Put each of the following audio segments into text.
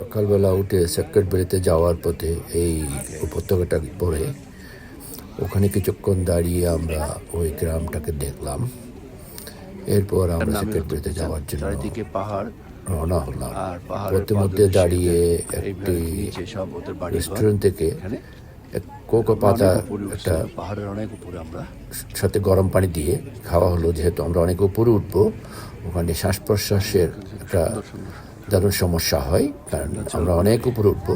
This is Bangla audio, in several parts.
সকালবেলা উঠে সেক্রেট সেক্রেটারিতে যাওয়ার পথে এই উপত্যকাটা পরে ওখানে কিছুক্ষণ দাঁড়িয়ে আমরা ওই গ্রামটাকে দেখলাম। এরপর আমরা সেক্রেট সেক্রেটারিতে যাওয়ার জন্য চারিদিকে পাহাড়। রওনা হলাম। পথে মধ্যে দাঁড়িয়ে একটি রেস্টুরেন্ট থেকে কোকো পাতা একটা পাহাড়ের অনেক উপরে আমরা সাথে গরম পানি দিয়ে খাওয়া হলো। যেহেতু আমরা অনেক উপরে উঠবো ওখানে শ্বাস প্রশ্বাসের একটা দারুণ সমস্যা হয় কারণ আমরা অনেক উপরে উঠবো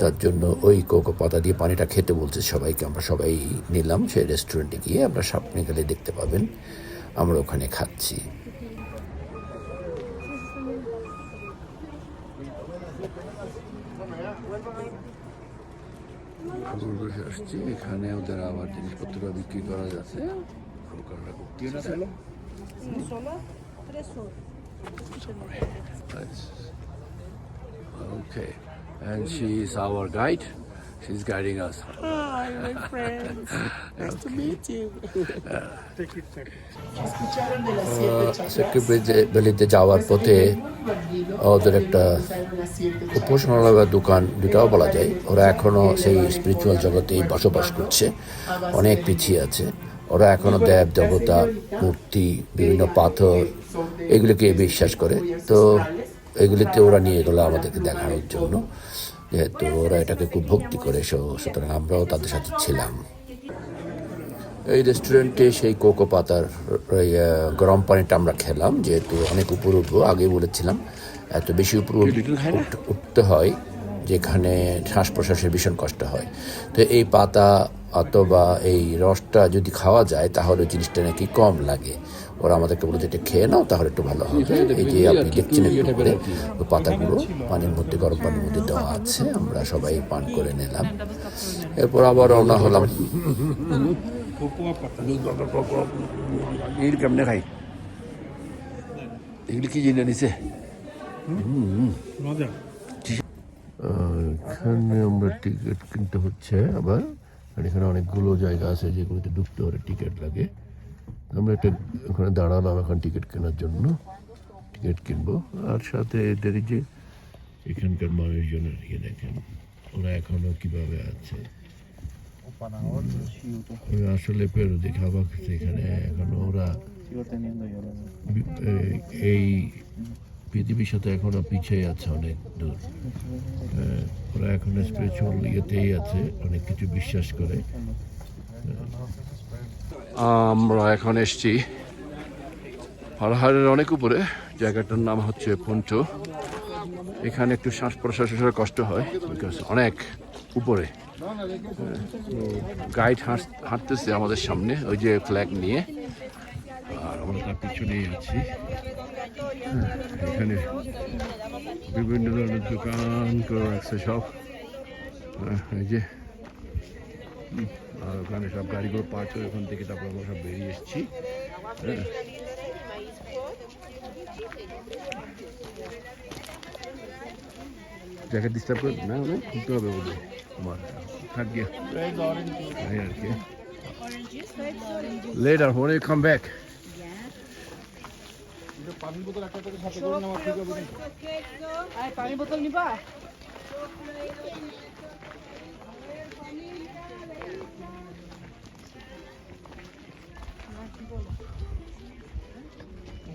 যার জন্য ওই কোকো পাতা দিয়ে পানিটা খেতে বলছে সবাইকে। আমরা সবাই নিলাম সেই রেস্টুরেন্টে গিয়ে আমরা সামনে গেলে দেখতে পাবেন। আমরা ওখানে খাচ্ছি। আসছি এখানে ওদের আবার জিনিসপত্র বিক্রি করা যাচ্ছে Nice. Okay, and she is our guide. She's guiding us. Hi, my friends. nice to meet you. Secretary ভ্যালিতে যাওয়ার পথে ওদের একটা উপাসনালয় দোকান দুটাও বলা যায় ওরা এখনও সেই স্পিরিচুয়াল জগতেই বসবাস করছে অনেক পিছিয়ে আছে ওরা এখনও দেব দেবতা মূর্তি বিভিন্ন পাথর এগুলিকে বিশ্বাস করে। তো এগুলিতে ওরা নিয়ে গেলো আমাদেরকে দেখানোর জন্য। যেহেতু ওরা এটাকে খুব ভক্তি করে সো- সুতরাং আমরাও তাদের সাথে ছিলাম। এই রেস্টুরেন্টে সেই কোকো পাতার গরম পানিটা আমরা খেলাম। যেহেতু অনেক উপরে উঠবো আগে বলেছিলাম এত বেশি উপরে উঠ- উঠ- উঠতে হয় যেখানে শ্বাস প্রশ্বাসের ভীষণ কষ্ট হয়। তো এই পাতা অথবা এই রসটা যদি খাওয়া যায় তাহলে জিনিসটা নাকি কম লাগে। ওরা আমাদেরকে বলে এটা খেয়ে নাও তাহলে একটু ভালো হবে। এই যে আপনি দেখছেন একটু করে ওই পাতাগুলো পানির মধ্যে গরম পানির মধ্যে দেওয়া আছে আমরা সবাই পান করে নিলাম। এরপর আবার রওনা হলাম। এর কেমনে খাই? এগুলি কি জিনিস নিছে? এখানে আমরা টিকিট কিনতে হচ্ছে আবার আর এখানে অনেকগুলো জায়গা আছে যেগুলোতে ঢুকতে হলে টিকিট লাগে। আমরা একটা ওখানে দাঁড়ালাম এখন টিকিট কেনার জন্য। টিকিট কিনবো। আর সাথে এদের যে এখানকার মানুষজনের ইয়ে দেখেন, ওরা এখনও কীভাবে আছে? আসলে পেরো দেখে অবাক এখানে, এখনও ওরা এই- পৃথিবীর সাথে এখনও পিছিয়ে আছে অনেক দূর। ওরা এখন স্পিরিচুয়াল ইয়েতেই আছে, অনেক কিছু বিশ্বাস করে। আমরা এখন এসছি পাহাড়ের অনেক উপরে। জায়গাটার নাম হচ্ছে পঞ্চো এখানে একটু শ্বাস প্রশ্বাসের কষ্ট হয় বিকজ অনেক উপরে। গাইড হাঁটতেছে আমাদের সামনে ওই যে ফ্ল্যাগ নিয়ে। আর আমরা তার পিছনেই আছি। হ্যাঁ, এখানে বিভিন্ন ধরনের দোকান করে রাখছে সব। হ্যাঁ, এই যে। আর ওখানে সব গাড়িগুলো পার্ক করে ওখান থেকে তারপর আমরা সব বেরিয়ে এসেছি হ্যাঁ। জ্যাকেট ডিস্টার্ব করে না না খুলতে হবে বলে আমার থাক গিয়া আর কি Later, when you come back. Ay, পানি বোতল নিবা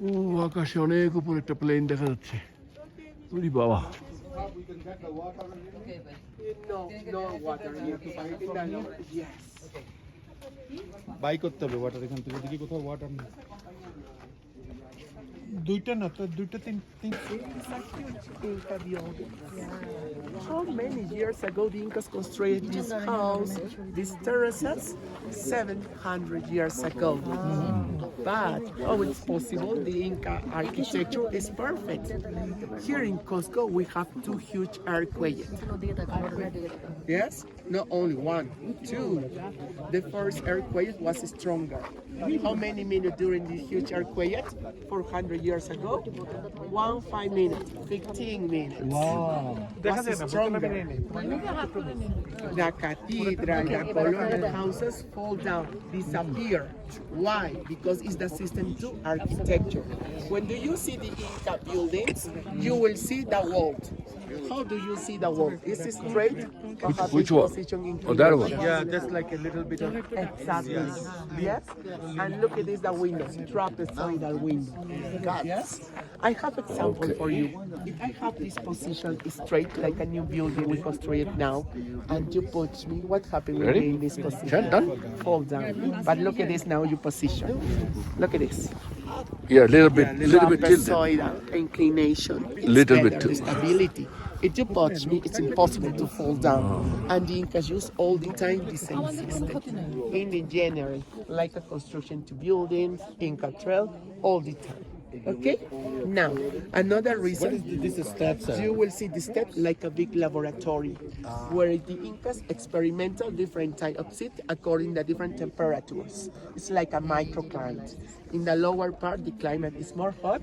ও, আকাশে অনেক উপর একটা প্লেন দেখা যাচ্ছে। উরি বাবা। বাই করতে হবে ওয়াটার এখান থেকে, দেখি কোথাও ওয়াটার নেই। দুইটা না তো দুইটা তিন তিন It's a huge Inca building. How many years ago the Incas constructed this house, these terraces? 700 years ago. But how it's possible? The Inca architecture is perfect. Here in Cusco, we have two huge earthquakes. Yes, not only one, two. The first earthquake was stronger. How many minutes during this huge earthquake? 400 years ago? One, five minutes, 15 minutes. Wow. Was stronger. The cathedral, the colonial houses fall down, disappear. Why? Because it's the system to architecture. When do you see the Inca buildings, you will see the world. How do you see the wall? Is it straight or have which its one? position Oh, that one. Yeah, just like a little bit of Exactly. Yes. And look at this, the windows, trapezoidal window. Yes. I have example for you. If I have this position straight like a new building we construct now, and you put me, what happened when Ready? you're in this position? Sure, done. Fall down. But look at this now, you position. Look at this. Yeah, a little bit, little bit tilted. Trapezoidal uh, inclination. It's Little bit better, too. stability. If you touch me, it's impossible to fall down. Oh. And the Incas use all the time the same system. In the general, like a construction to buildings, Inca trail, all the time. Okay? Now, another reason this steps you will see the step like a big laboratory ah. where the Incas experimental different type of seed according to different temperatures. It's like a microclimate. In the lower part, the climate is more hot.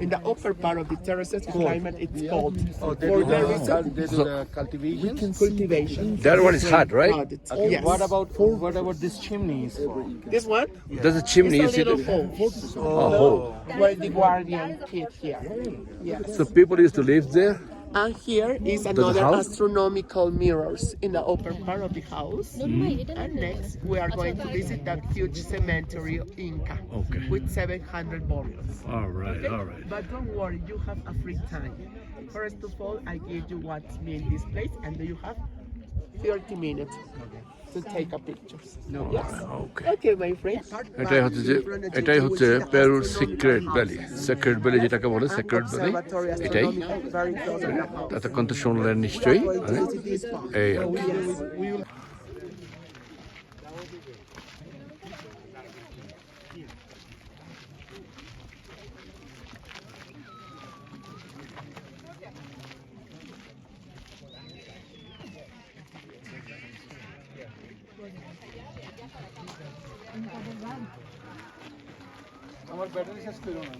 In the upper part of the terraces, the climate is cold. Oh, For that reason, they do the uh, cultivation. cultivation. That one is uh, hot, right? Hot, it's- Okay, yes. what about what about this chimney is for? this one? There's a chimney, you It's a see little that? hole. Oh, hole. Where the guardian kid here. Yes. So people used to live there? And here is another house? astronomical mirrors in the upper part of the house. And next, we are going to visit that huge cemetery of Inca Okay. with 700 burials. All right, Okay? all right. But don't worry, you have a free time. First of all, I give you what's mean this place, and then you have 30 minutes to take a pictures. Yes. Okay. Okay, my friend. এটাই হচ্ছে যে এটাই হচ্ছে পেরুর সিক্রেট ভ্যালি সিক্রেট ভ্যালি যেটাকে বলে সিক্রেট ভ্যালি এটাই. এতক্ষণ তো শুনলেন নিশ্চয়ই হ্যাঁ? এই আর আমার ব্যাটারি শেষ করো না।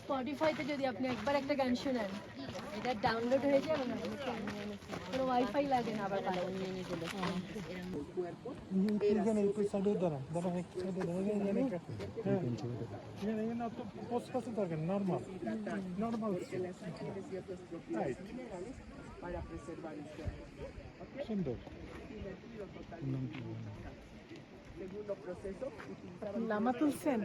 স্পটিফাইতে যদি আপনি একবার একটা গান শুনেন এটা ডাউনলোড হয়ে যায় এবং কোনো ওয়াইফাই লাগে না আবার পারেন নিয়ে নিয়ে চলে এখানে একটু সাইডে দাঁড়া দাঁড়া একটু সাইডে দাঁড়া এখানে হ্যাঁ এখানে এখানে পোস্ট করতে দরকার নর্মাল নর্মাল. সুন্দর। লামা তুলছেন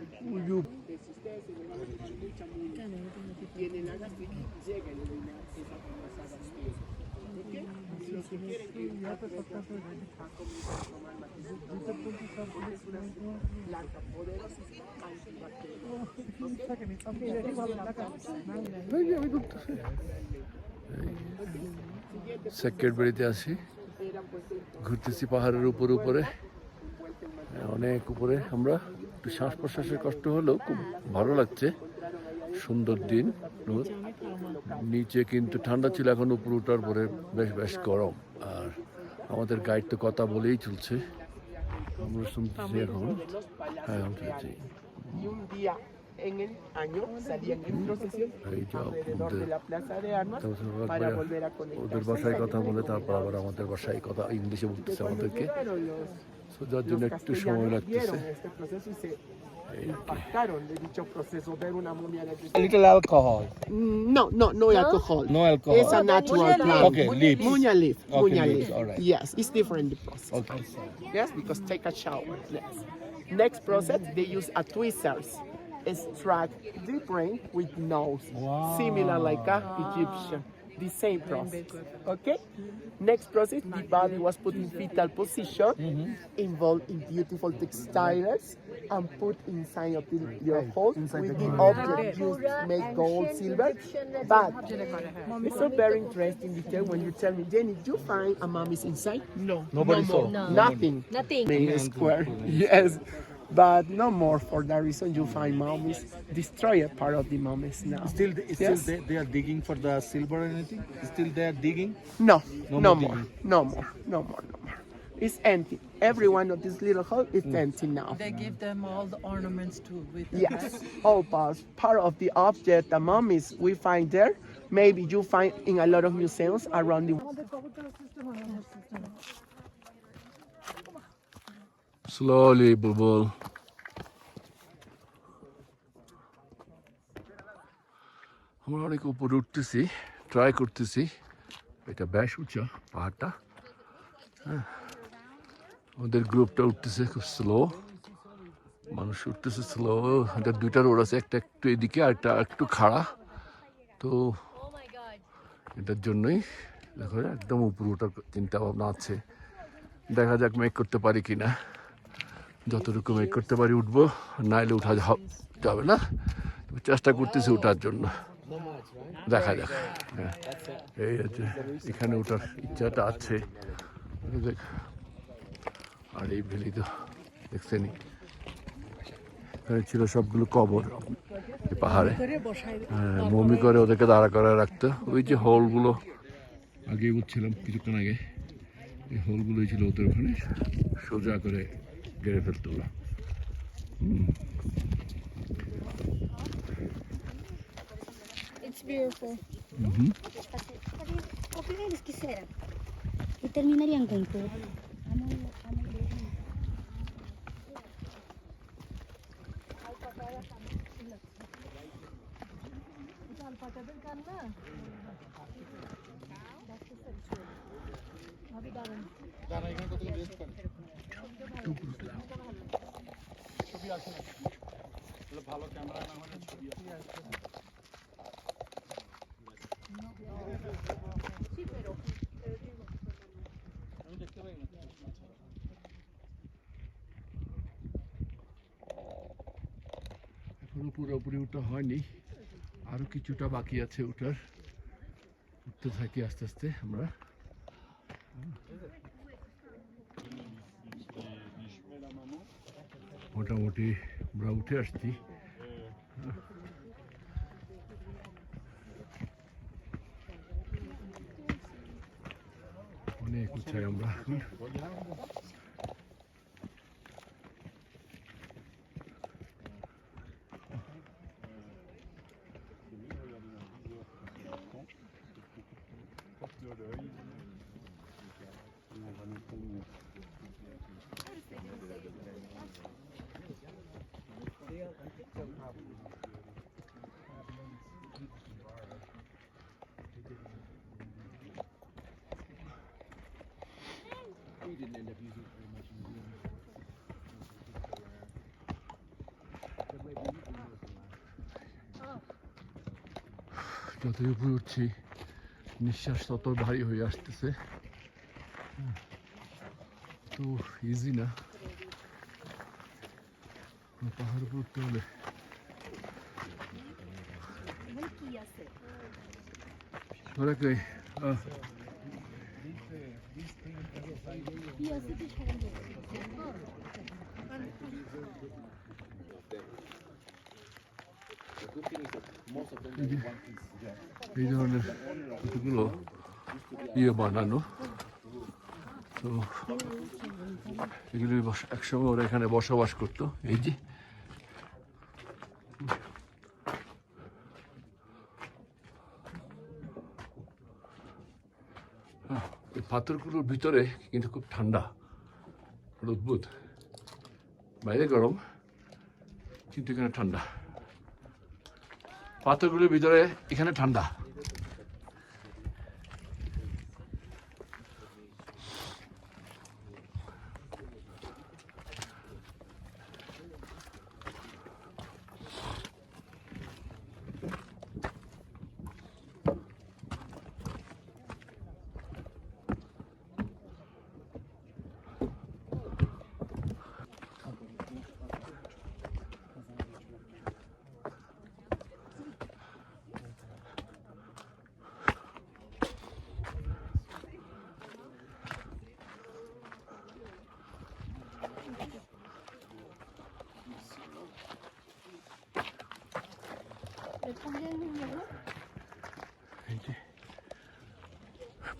সেক্রেট বাড়িতে আছি ঘুরতেছি পাহাড়ের উপরে উপরে অনেক উপরে আমরা একটু শ্বাস প্রশ্বাসের কষ্ট হলেও খুব ভালো লাগছে। সুন্দর দিন। নিচে কিন্তু ঠান্ডা ছিল, এখন উপরে ওঠার পরে বেশ বেশ গরম। আর আমাদের গাইড তো কথা বলেই চলছে। আমরা শুনতেছি এখন। হ্যাঁ ওদের. ভাষায় কথা বলে, তারপর আবার আমাদের ভাষায় কথা, ইংলিশে বলতেছে আমাদেরকে। So, de dicho proceso, ver A little alcohol. Mm, no, no, no, alcohol. No alcohol. It's a natural plant. Okay, leaves. Munya leaf. Okay, Munya leaves, leaf. all right. Yes, it's different the process. Okay. Yes, because take a shower. Yes. Next process, they use a tweezers. Extract the brain with nose, Wow. similar like a Egyptian. The same process. Okay? Next process, the body was put in fetal position, mm-hmm. involved in beautiful textiles, and put inside of the, your hole with the object used to make gold, silver. But it's so very interesting because when you tell me, Jenny, did you find a mummies inside? No. Nobody no saw. more. No. Nothing. Nothing. Main square. Yes. But no more for that reason you find mummies. destroyed part of the mummies now. Still, they, Yes. still they, they are digging for the silver or anything. Still they are digging. No, No no, more more, no more, no more, no more. It's empty. Every one of these little holes is mm. empty now. They give them all the ornaments too with the Yes, oh, all parts, part of the object, the mummies we find there, maybe you find in a lot of museums around the slowly বুলবুল আমরা অনেক উপরে উঠতেছি ট্রাই করতেছি। এটা বেশ উঁচা পাহাড়টা। হ্যাঁ। আমাদের গ্রুপটা উঠতেছে খুব স্লো মানুষ উঠতেছে স্লো এটা দুইটা রোড আছে, একটা একটু এদিকে আর একটা একটু খাড়া। তো. এটার জন্যই দেখো, একদম উপরে ওঠার চিন্তা ভাবনা আছে। দেখা যাক মেক করতে পারি কি না যতটুকু মেক করতে পারি উঠবো, নাইলে উঠা যাবে না। চেষ্টা করতেছি ওঠার জন্য। দেখা যাক। হ্যাঁ এই আছে এখানে ওঠার ইচ্ছাটা আছে। দেখ, আর এই ভেলি তো দেখছেনি এখানে ছিল সবগুলো কবর পাহাড়ে। হ্যাঁ মমি করে ওদেরকে দাঁড়া করে রাখতো। ওই যে হোলগুলো, আগে বুঝছিলাম কিছুক্ষণ আগে। এই হোলগুলোই ছিল ওদের ওখানে। সোজা করে Mm. It's beautiful. Uh -huh. Y terminarían con todo. এখনও পুরোপুরি ওটা হয়নি। আরও কিছুটা বাকি আছে ওটার। উঠতে থাকি আস্তে আস্তে আমরা। মোটামুটি আমরা উঠে আসছি। অনেক উচ্চায় আমরা। এখন যতই উপরে উঠছি। নিঃশ্বাস তত ভারী হয়ে আসতেছে। তো ইজি না। পাহাড় উপর উঠতে হলে। ওরা কই এই ধরনের ইয়ে বানানো তো এগুলি একসময় ওরা এখানে বসবাস করতো এই যে হ্যাঁ, পাথরগুলোর ভিতরে কিন্তু খুব ঠান্ডা অদ্ভুত বাইরে গরম কিন্তু এখানে ঠান্ডা পাথরগুলোর ভিতরে এখানে ঠান্ডা।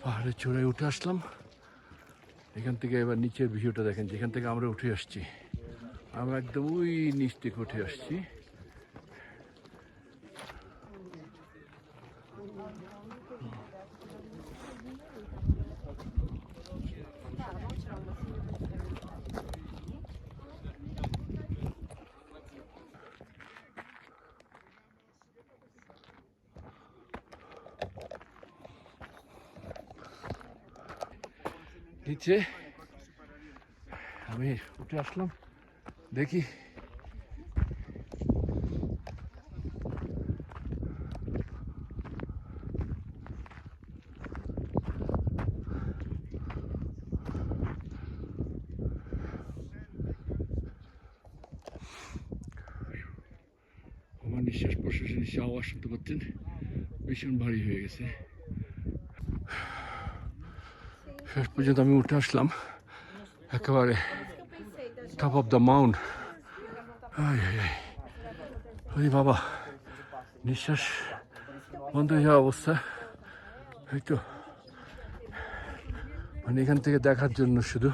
পাহাড়ের চূড়ায় উঠে আসলাম। এখান থেকে এবার নিচের ভিউটা দেখেন, যেখান থেকে আমরা উঠে আসছি। আমরা একদম ওই নিচ থেকে উঠে আসছি। নিচে আমি উঠে আসলাম, দেখি। আমার নিঃশ্বাস প্রশ্বাসের নিঃশ্বাস আওয়াজ শুনতে পাচ্ছেন, ভীষণ ভারী হয়ে গেছে। শেষ পর্যন্ত আমি উঠে আসলাম একেবারে টপ অফ দ্য মাউন্ট ওই বাবা নিঃশ্বাস বন্ধ হয়ে যাওয়া অবস্থা এই তো মানে এখান থেকে দেখার জন্য শুধু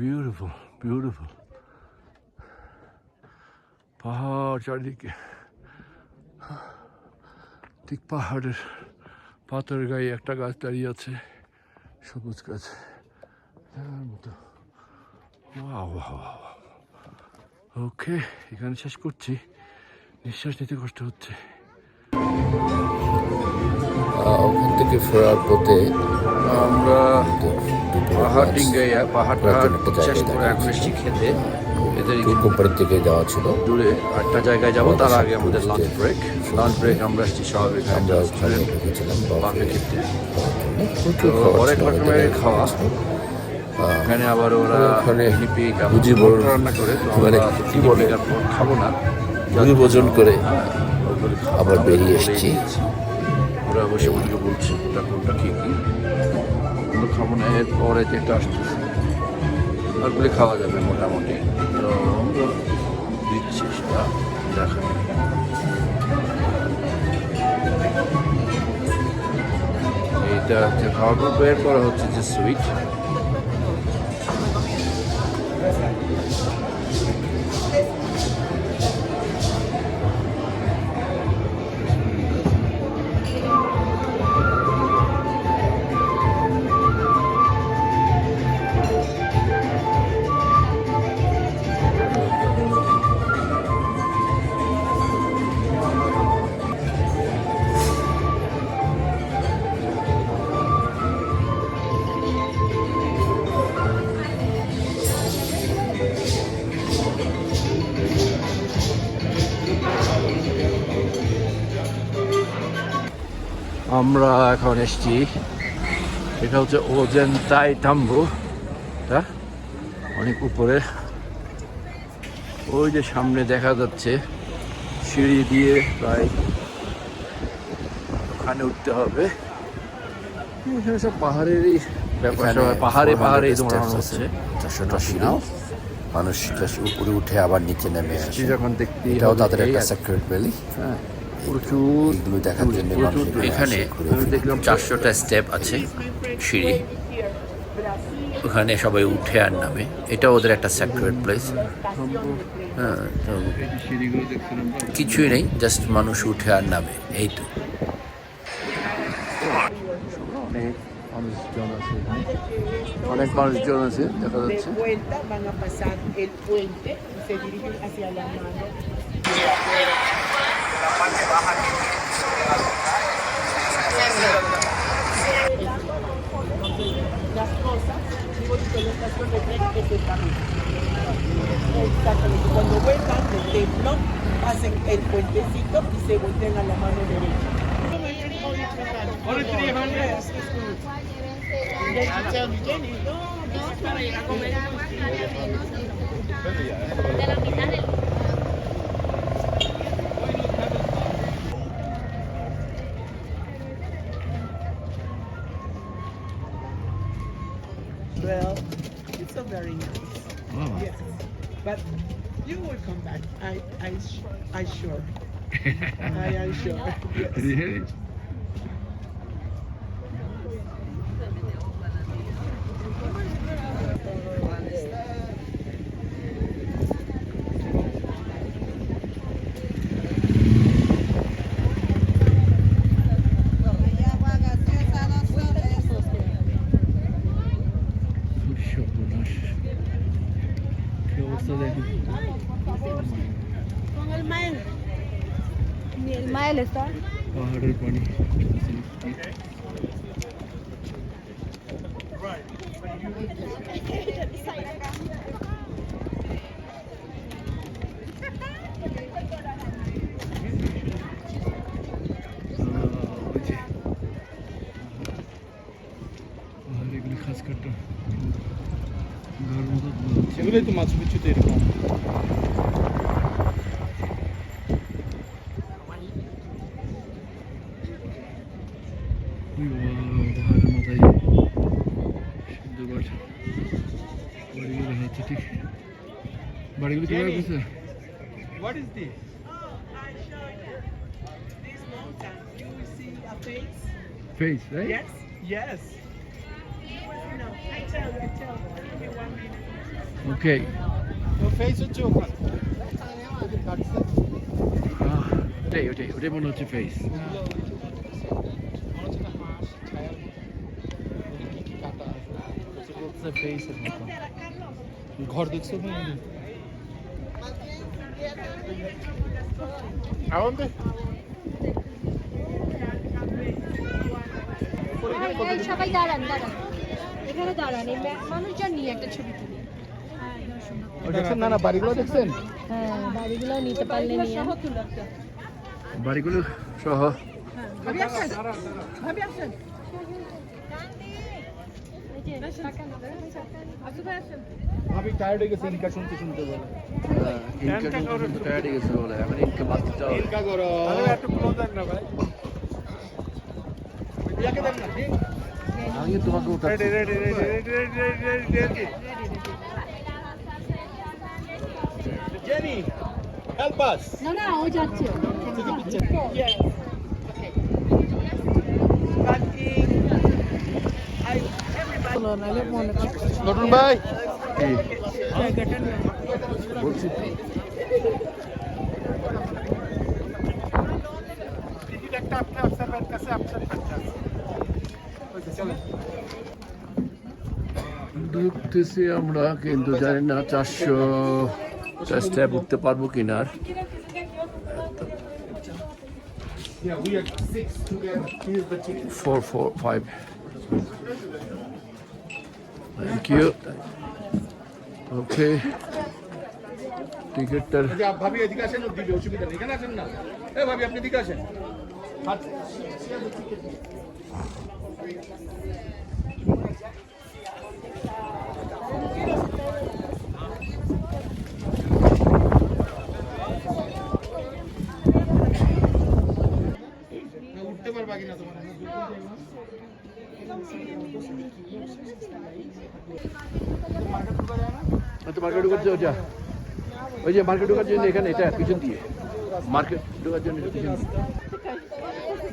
বিউটিফুল বিউটিফুল পাহাড় চারিদিকে। ঠিক পাহাড়ের পাথরের গায়ে একটা গাছ দাঁড়িয়ে আছে সবুজ গাছ। দেখার মতো। ওকে এখানে শেষ করছি। নিঃশ্বাস নিতে কষ্ট হচ্ছে। ওখান থেকে ফেরার পথে আমরা পাহাড় ডিঙ্গাইয়া পাহাড়টা করার শেষ করে এখন এসেছি খেতে। কোম্পানির থেকে যাওয়া ছিল। দূরে একটা জায়গায় যাব তার আগে আমাদের লাঞ্চ ব্রেক লাঞ্চ ব্রেক আমরা এসেছি স্বাভাবিক আমরা খেতে প্রচুর তো অনেক রকমের। খাওয়া। ওখানে আবার ওরা ওখানে হিপিক বল- রান্না করে মানে কি বলে? খাব না। ভুজি ভোজন করে আবার বেরিয়ে এসেছি। ওরা বসে ওদিকে বলছে কোনটা কোনটা কি কি খাব না এরপরে যেটা আসতেছে ওগুলি খাওয়া যাবে মোটামুটি। তো দিচ্ছি সেটা দেখা এইটা হচ্ছে খাওয়ার পর বের করা হচ্ছে যে সুইট। আমরা এখন এসছি। এটা হচ্ছে ওজেন তাই টাম্বু তা অনেক উপরে। ওই যে সামনে দেখা যাচ্ছে সিঁড়ি দিয়ে প্রায় ওখানে উঠতে হবে। এখানে সব পাহাড়েরই ব্যাপার। পাহাড়ে পাহাড়ে হচ্ছে। মানুষ উপরে উঠে আবার নিচে নেমে আসে। যখন দেখতে এটাও তাদের একটা সেক্রেট ভ্যালি হ্যাঁ। দেখার জন্য এখানে চারশোটা স্টেপ আছে সিঁড়ি। ওখানে সবাই উঠে আর নামে। এটা ওদের একটা সেক্রেট প্লেস হ্যাঁ তো কিছুই নেই জাস্ট মানুষ উঠে আর নামে এই তো। অনেক মানুষজন আছে অনেক মানুষজন আছে দেখা যাচ্ছে parte baja que se va a las cosas, digo, colonización de tren es el camino. Exactamente. Cuando vuelvan del templo, hacen el puentecito y se voltean a la mano derecha. De la mitad del Well, it's so very nice. Oh. Yes. But you will come back. I, I, I sure. I am sure. Yes. পাহাড়ের মাথায় সুন্দর বাড়ি বাড়িগুলো দেখা যাচ্ছে ঠিক বাড়িগুলো কীভাবে গেছে what is this Oh, I show you. This mountain, you will see a face. Face right Yes, yes. Okay তো ফেস হচ্ছে ওখানে। ওটাই ওটাই ওটাই মনে হচ্ছে ফেস ঘর দেখছ সবাই দাঁড়ান দাঁড়ান। এখানে দাঁড়ান এই মানুষজন নিয়ে একটা ছবি তুলি দেখছেন না না বাড়িগুলো দেখছেন হ্যাঁ বাড়িগুলো নিতে পারলে নিয়ে বাড়িগুলো সহ টাকা। টায়ার্ড হয়ে গেছে ইনকা শুনতে শুনতে বলে ইনকা টায়ার্ড হয়ে গেছে বলে এখন ইনকা বাঁচতে হবে ইনকা করো একটু ক্লোজ দেন না ভাই ইয়াকে দেন না আমি তোমাকে উঠাচ্ছি ready ready ready ready ready ready Jenny help us না না ও যাচ্ছে Yes. Okay. But in, I, নতুন ভাই বলছি একটা আপনি আপনার কাছে আপনার কাছে চলেন ঢুকতেছি আমরা কিন্তু জানি না চারশো স্টেপ উঠতে পারব. Here's the ticket. Four four five thank you okay টিকিটটার না হাত না, উঠতে পারবা কিনা তোমার আচ্ছা মার্কেট ঢুকার জন্য যা। ওই যে মার্কেট ঢুকার জন্য এখানে এটা পিছন দিয়ে। মার্কেট ঢুকার জন্য পিছন দিয়ে।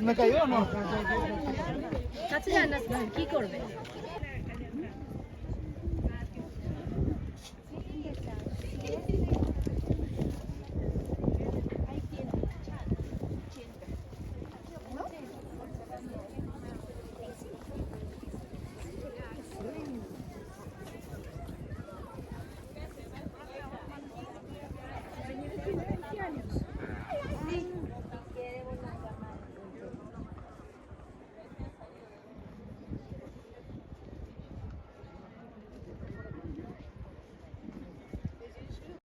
না